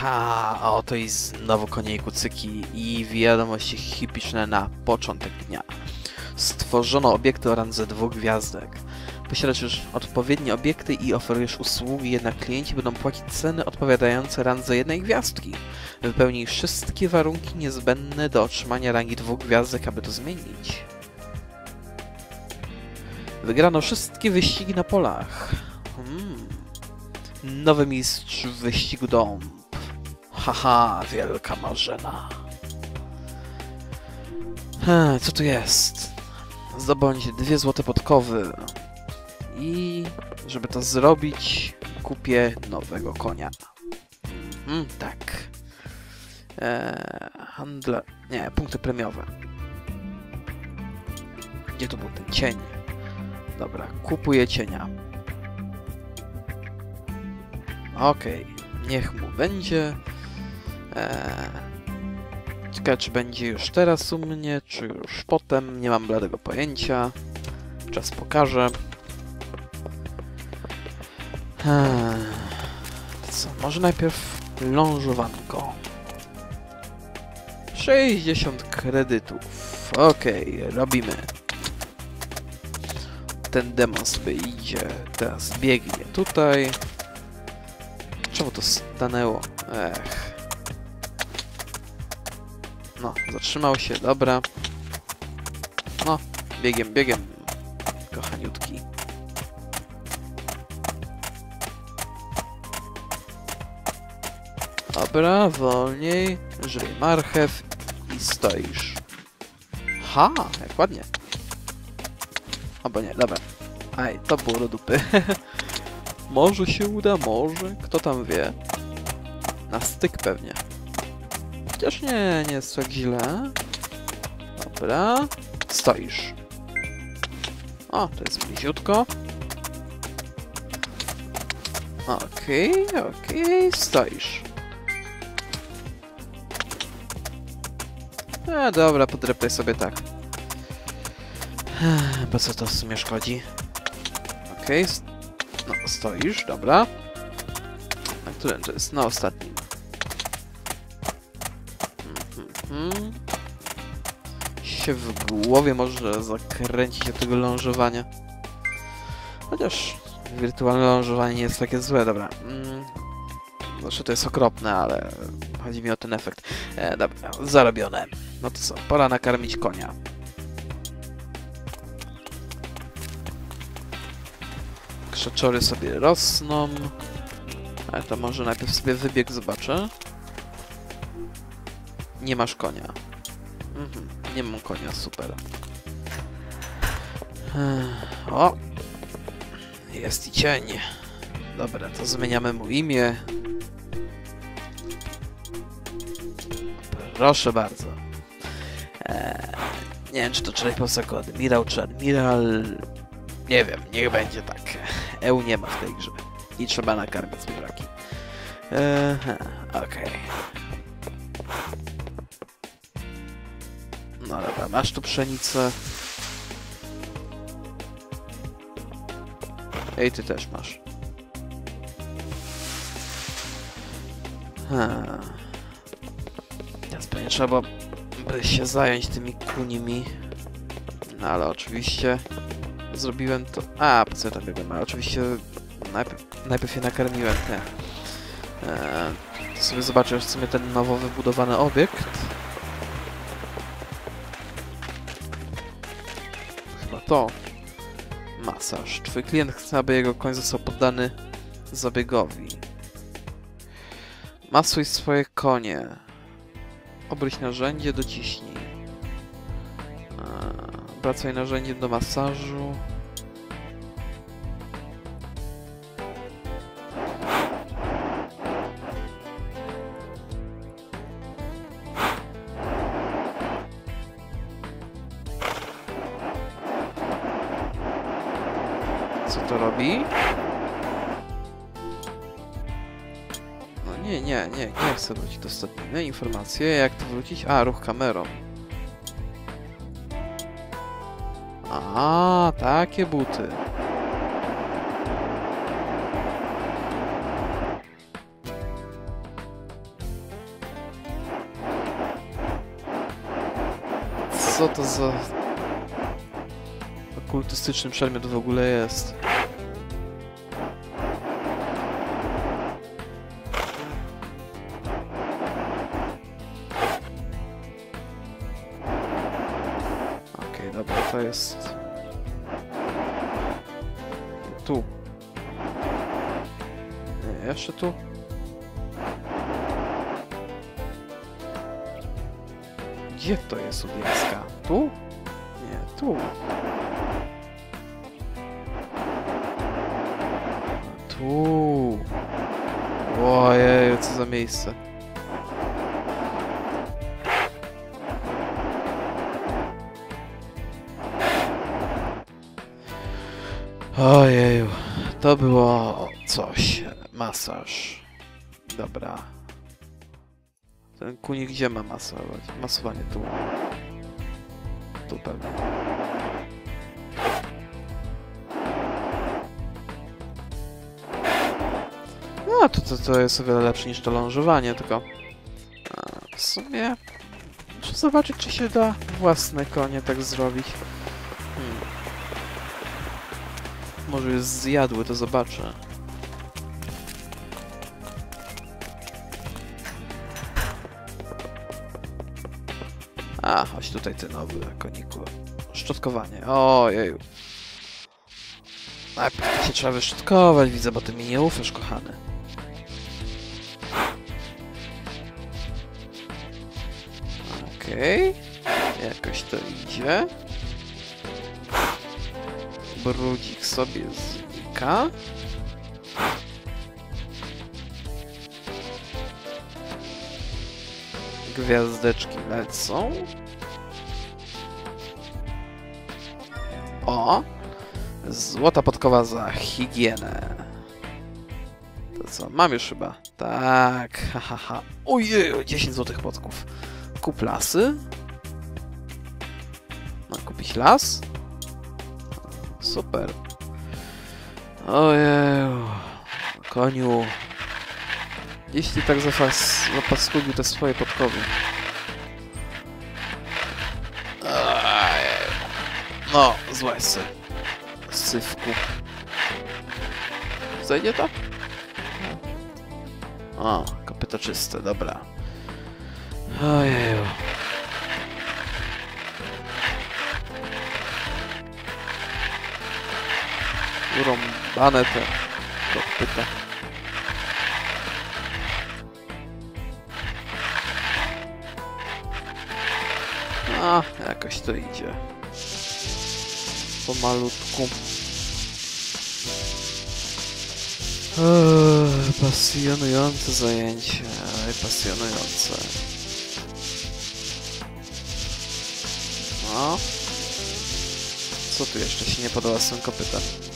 Ha, a oto i znowu konie i kucyki i wiadomości hipiczne na początek dnia. Stworzono obiekty o randze dwóch gwiazdek. Posiadasz już odpowiednie obiekty i oferujesz usługi, jednak klienci będą płacić ceny odpowiadające randze jednej gwiazdki. Wypełnij wszystkie warunki niezbędne do otrzymania rangi dwóch gwiazdek, aby to zmienić. Wygrano wszystkie wyścigi na polach. Hmm. Nowy mistrz wyścigu dąb. Haha, wielka marzena. Co tu jest? Zdobądź dwie złote podkowy. I żeby to zrobić, kupię nowego konia. Hmm, tak. Eee, handle... Nie, punkty premiowe. Gdzie tu był ten cień? Dobra, kupuję cienia. Okej, niech mu będzie. Eee, czy będzie już teraz u mnie, czy już potem. Nie mam bladego pojęcia. Czas pokaże. Eee, co, może najpierw lążowanko. 60 kredytów. Okej, robimy. Ten demon sobie idzie, teraz biegnie tutaj. Czemu to stanęło? Ech. No, zatrzymał się, dobra. No, biegiem, biegiem, kochaniutki. Dobra, wolniej, żyj marchew i stoisz. Ha, jak ładnie. Albo nie, dobra. Aj, to było do dupy. może się uda, może. Kto tam wie? Na styk pewnie. Chociaż nie, nie jest tak źle. Dobra. Stoisz. O, to jest bliziutko. Okej, okay, okej, okay, stoisz. E, dobra, podreptaj sobie tak. Bo co to w sumie szkodzi? Okej, okay. no stoisz, dobra. Na którym to jest? Na ostatnim. Mm Się w głowie może zakręcić od tego lążowania. Chociaż wirtualne lążowanie nie jest takie złe, dobra. Mm. Znaczy to jest okropne, ale chodzi mi o ten efekt. E, dobra, zarobione. No to co, pora nakarmić konia. Krzeczory sobie rosną. Ale to może najpierw sobie wybieg zobaczę. Nie masz konia. Mhm, nie mam konia, super. O! Jest i cień. Dobra, to zmieniamy mu imię. Proszę bardzo. Eee, nie wiem, czy to człowiek jako admirał, czy admiral... Nie wiem, niech będzie tak. EU nie ma w tej grze. I trzeba nakarmić zwierzaki. Eee, Okej. Okay. No dobra, masz tu pszenicę. Ej, ty też masz. Hmm. Teraz pewnie trzeba by się zająć tymi kunimi. No ale oczywiście zrobiłem to... A, po co ja tam biegłem? Ale oczywiście najpierw, najpierw je nakarmiłem, nie. Eee, sobie zobaczę już w sumie ten nowo wybudowany obiekt. To. Masaż. Twój klient chce, aby jego koń został poddany zabiegowi. Masuj swoje konie. Obryć narzędzie, dociśnij. Wracaj narzędziem do masażu. Nie, nie, nie, nie chcę wrócić do statyny. Informacje, jak to wrócić? A, ruch kamerą. A, takie buty. Co to za okultystyczny przedmiot w ogóle jest? Jest... Tu. Jeszcze tu. Gdzie to jest Ubielska? Tu? Nie, tu. Tu. Ojej, co za miejsce. Ojeju, to było coś. Masaż. Dobra. Ten kunik gdzie ma masować? Masowanie tu. Tu pewnie. No, to, to, to jest o wiele lepsze niż to lążowanie, tylko... W sumie... Muszę zobaczyć, czy się da własne konie tak zrobić. Może już zjadły, to zobaczę. A, chodź tutaj ty nowy koniku. Szczotkowanie. Ojeju. Najpierw się trzeba wyszczotkować, widzę, bo ty mi nie ufasz, kochany. Okej. Jakoś to idzie. Brudzik sobie znika. Gwiazdeczki lecą. O! Złota podkowa za higienę. To co, mam już chyba. Tak, hahaha. Ha, ha. Ojej, 10 złotych podków. Kup lasy. Mam kupić las? Super. Ojeju. Koniu. Jeśli tak zafas, zapaskubił te swoje podkowy. Ojej. No, złaź se. Sywku. Zajdzie to? O, kopyto czyste, dobra. Ojeju. Urąbane te kopyta. A, jakoś to idzie. Pomalutku. Eee, pasjonujące zajęcie. Ej, pasjonujące. No. Co tu jeszcze się nie podoba z tym kopytem?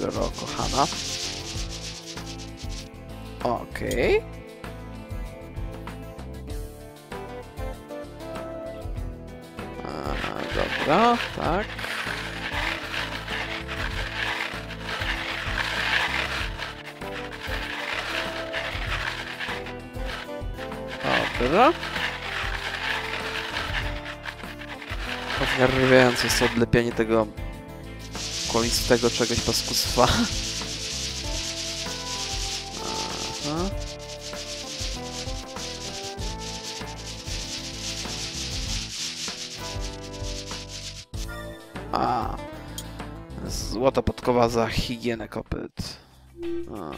Gro, kochana. Okej. A, Dobra, tak. Dobra. Wnerwiające jest odlepianie tego kolistego czegoś paskustwa. Aha. A. Złota podkowa za higienę kopyt. A.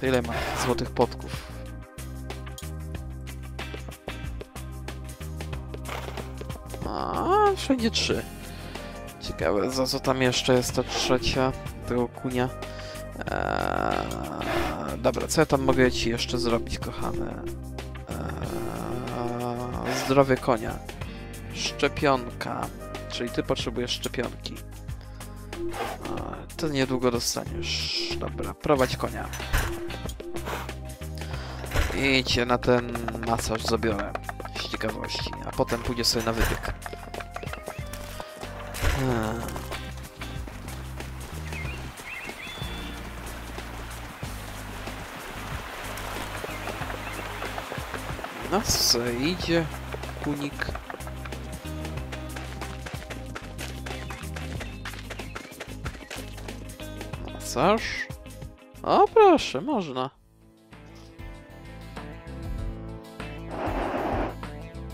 To ile ma złotych podków? A, wszędzie trzy. Ciekawe, za co tam jeszcze jest ta trzecia tego kunia. Eee, dobra, co ja tam mogę ci jeszcze zrobić, kochane? Eee, zdrowie konia. Szczepionka. Czyli ty potrzebujesz szczepionki. Eee, to niedługo dostaniesz. Dobra, prowadź konia. Idźcie na ten masaż zabiorę. Z ciekawości. A potem pójdzie sobie na wybieg. No hmm. Nas idzie kunik. Masaż? O proszę, można.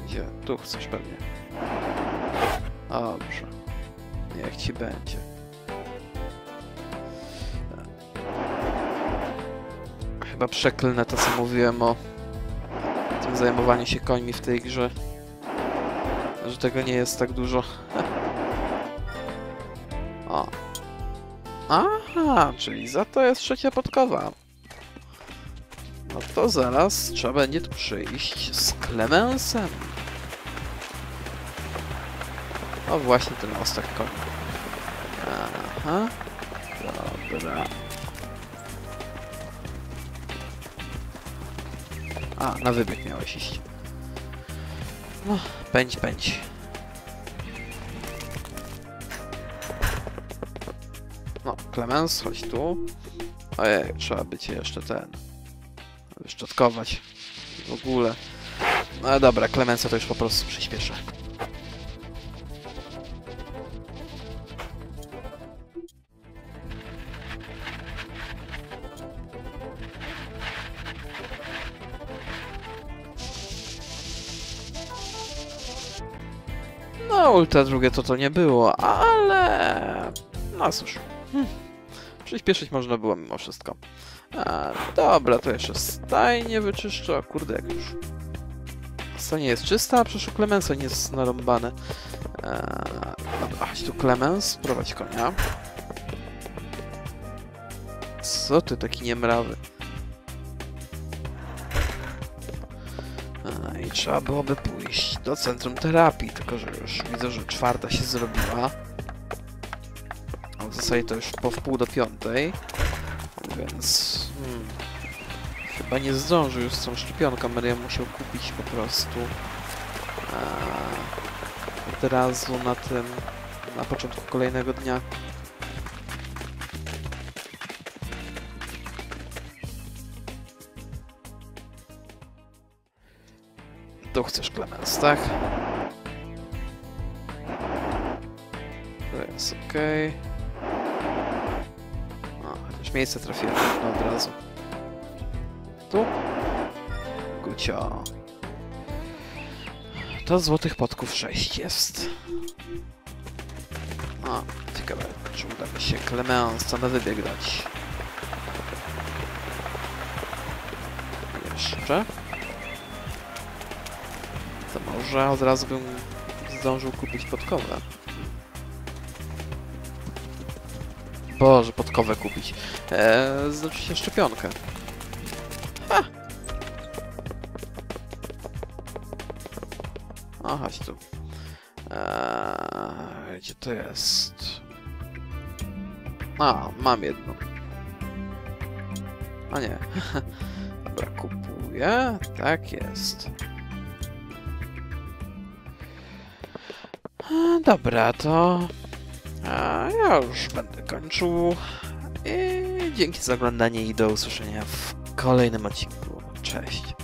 Gdzie? Tu chcesz pewnie. Dobrze. Niech ci będzie. Chyba przeklnę to, co mówiłem o tym zajmowaniu się końmi w tej grze. Że tego nie jest tak dużo. O. Aha, czyli za to jest trzecia podkowa. No to zaraz trzeba będzie tu przyjść z Clemensem. O, właśnie ten mostek koni. Aha. Dobra. A, na wybieg miałeś iść. No, pędź, pędź. No, Clemens, chodź tu. Ojej, trzeba by cię jeszcze ten... Wyszczotkować. W ogóle. No dobra, Clemensa to już po prostu przyspieszę. No, ultra drugie to to nie było, ale... No cóż. Hmm. Przyspieszyć można było mimo wszystko. A, dobra, to jeszcze stajnie wyczyszczę. O kurde, jak już... Stajnie jest czysta, a przecież Clemensa nie jest narąbane. Eee, chodź tu Clemens, prowadź konia. Co ty taki niemrawy? Trzeba byłoby pójść do centrum terapii, tylko że już widzę, że czwarta się zrobiła. W zasadzie to już po wpół do piątej. Więc... Hmm, chyba nie zdąży już z tą szczepionką, będę ją musiał kupić po prostu. A, od razu na tym... na początku kolejnego dnia. Tu chcesz Clemens, tak? To jest ok. O, chociaż miejsce trafiłem no od razu. Tu? Gucio. To złotych podków 6 jest. O, ciekawe, czy uda mi się Clemensa na wybieg dać. Jeszcze. Może od razu bym zdążył kupić podkowę. Boże, podkowę kupić. Eee, znaczy się szczepionkę. Ha! O, tu. Eee, gdzie to jest? A, mam jedną. A nie. Dobra, kupuję. Tak jest. Dobra, to a ja już będę kończył. I dzięki za oglądanie i do usłyszenia w kolejnym odcinku. Cześć.